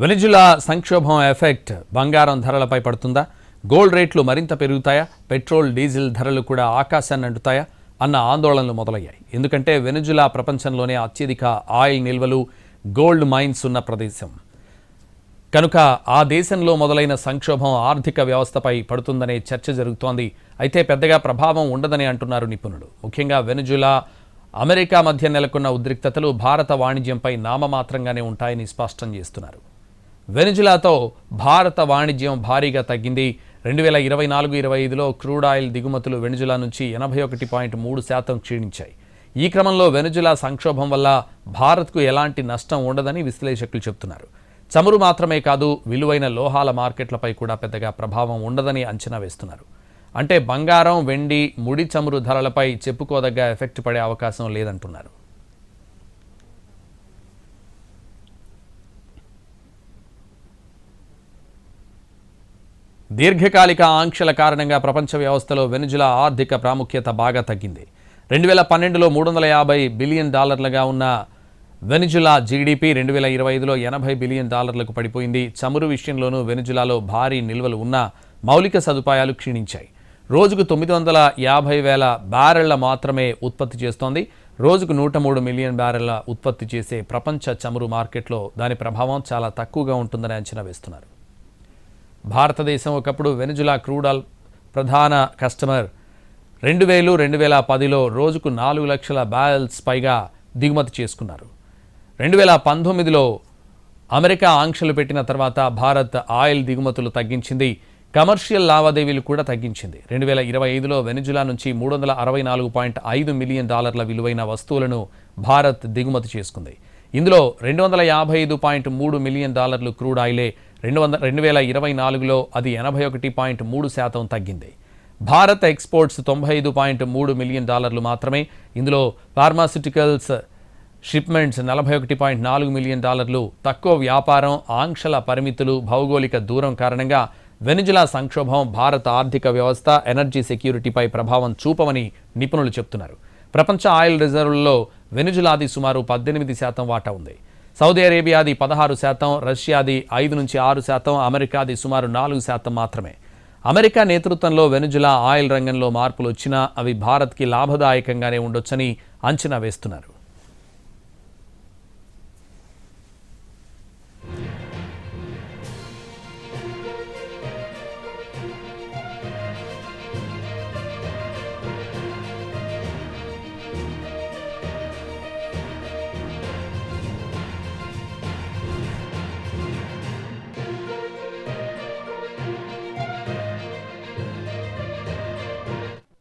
Venezuela సంక్షోభం effect బంగారం ధరలపై పడుతుందా? గోల్డ్ రేట్లు మరింత పెరుగుతాయా? పెట్రోల్ డీజిల్ ధరలు కూడా ఆకాశాన్ని అంటుతాయా? అన్న ఆందోళనలు మొదలయ్యాయి. ఎందుకంటే వెనిజులా ప్రపంచంలోనే అత్యధిక ఆయిల్ నిల్వలు గోల్డ్ మైన్స్ ఉన్న ప్రదేశం. కనుక ఆ దేశంలో మొదలైన సంక్షోభం ఆర్థిక వ్యవస్థపై పడుతుందనే చర్చ జరుగుతోంది. అయితే పెద్దగా ప్రభావం ఉండదని అంటున్నారు నిపుణులు. ముఖ్యంగా వెనుజులా అమెరికా మధ్య నెలకొన్న ఉద్రిక్తతలు భారత వాణిజ్యంపై నామమాత్రంగానే ఉంటాయని స్పష్టం చేస్తున్నారు. వెనుజులాతో భారత వాణిజ్యం భారీగా తగ్గింది. రెండు వేల ఇరవై నాలుగు ఇరవై ఐదులో క్రూడ్ ఆయిల్ దిగుమతులు వెనుజులా నుంచి ఎనభై ఒకటి పాయింట్ మూడు శాతం క్షీణించాయి. ఈ క్రమంలో వెనుజులా సంక్షోభం వల్ల భారత్కు ఎలాంటి నష్టం ఉండదని విశ్లేషకులు చెబుతున్నారు. చమురు మాత్రమే కాదు విలువైన లోహాల మార్కెట్లపై కూడా పెద్దగా ప్రభావం ఉండదని అంచనా వేస్తున్నారు. అంటే బంగారం వెండి ముడి చమురు ధరలపై చెప్పుకోదగ్గ ఎఫెక్ట్ పడే అవకాశం లేదంటున్నారు. దీర్ఘకాలిక ఆంక్షల కారణంగా ప్రపంచ వ్యవస్థలో వెనుజులా ఆర్థిక ప్రాముఖ్యత బాగా తగ్గింది. రెండు వేల పన్నెండులో మూడు వందల యాభై బిలియన్ డాలర్లుగా ఉన్న వెనుజులా జీడిపి రెండు వేల ఇరవై ఐదులో ఎనభై బిలియన్ డాలర్లకు పడిపోయింది. చమురు విషయంలోనూ వెనుజులాలో భారీ నిల్వలు ఉన్న మౌలిక సదుపాయాలు క్షీణించాయి. రోజుకు తొమ్మిది వందల యాభై వేల బ్యారెళ్ళ మాత్రమే ఉత్పత్తి చేస్తోంది. రోజుకు నూట మూడు మిలియన్ బ్యారెళ్ళ ఉత్పత్తి చేసే ప్రపంచ చమురు మార్కెట్లో దాని ప్రభావం చాలా తక్కువగా ఉంటుందని అంచనా వేస్తున్నారు. భారతదేశం ఒకప్పుడు వెనుజులా క్రూడల్ ప్రధాన కస్టమర్. రెండు వేలు రెండు వేల పదిలో రోజుకు నాలుగు లక్షల బ్యారెల్స్ పైగా దిగుమతి చేసుకున్నారు. రెండు వేల పంతొమ్మిదిలో అమెరికా ఆంక్షలు పెట్టిన తర్వాత భారత్ ఆయిల్ దిగుమతులు తగ్గించింది. కమర్షియల్ లావాదేవీలు కూడా తగ్గించింది. రెండు వేల ఇరవై ఐదులో వెనుజులా నుంచి మూడు వందల అరవై నాలుగు పాయింట్ ఐదు మిలియన్ డాలర్ల విలువైన వస్తువులను భారత్ దిగుమతి చేసుకుంది. ఇందులో రెండు వందల యాభై ఐదు పాయింట్ మూడు మిలియన్ డాలర్లు క్రూడ్ ఆయిలే రెండు వందల రెండు వేల ఇరవై నాలుగులో అది ఎనభై ఒకటి పాయింట్ మూడు శాతం తగ్గింది. భారత్ ఎక్స్పోర్ట్స్ తొంభై ఐదు పాయింట్ మూడు మిలియన్ డాలర్లు మాత్రమే. ఇందులో ఫార్మాసిటికల్స్ షిప్మెంట్స్ నలభై ఒకటి పాయింట్ నాలుగు మిలియన్ డాలర్లు. తక్కువ వ్యాపారం ఆంక్షల పరిమితులు భౌగోళిక దూరం కారణంగా వెనుజులా సంక్షోభం భారత ఆర్థిక వ్యవస్థ ఎనర్జీ సెక్యూరిటీపై ప్రభావం చూపమని నిపుణులు చెబుతున్నారు ప్రపంచ ఆయిల్ రిజర్వుల్లో వెనుజులాది సుమారు పద్దెనిమిది శాతం వాటా ఉంది. సౌదీ అరేబియాది పదహారు శాతం రష్యాది ఐదు నుంచి ఆరు శాతం అమెరికాది సుమారు నాలుగు శాతం మాత్రమే. అమెరికా నేతృత్వంలో వెనుజులా ఆయిల్ రంగంలో మార్పులు వచ్చినా అవి భారత్కి లాభదాయకంగానే ఉండొచ్చని అంచనా వేస్తున్నారు.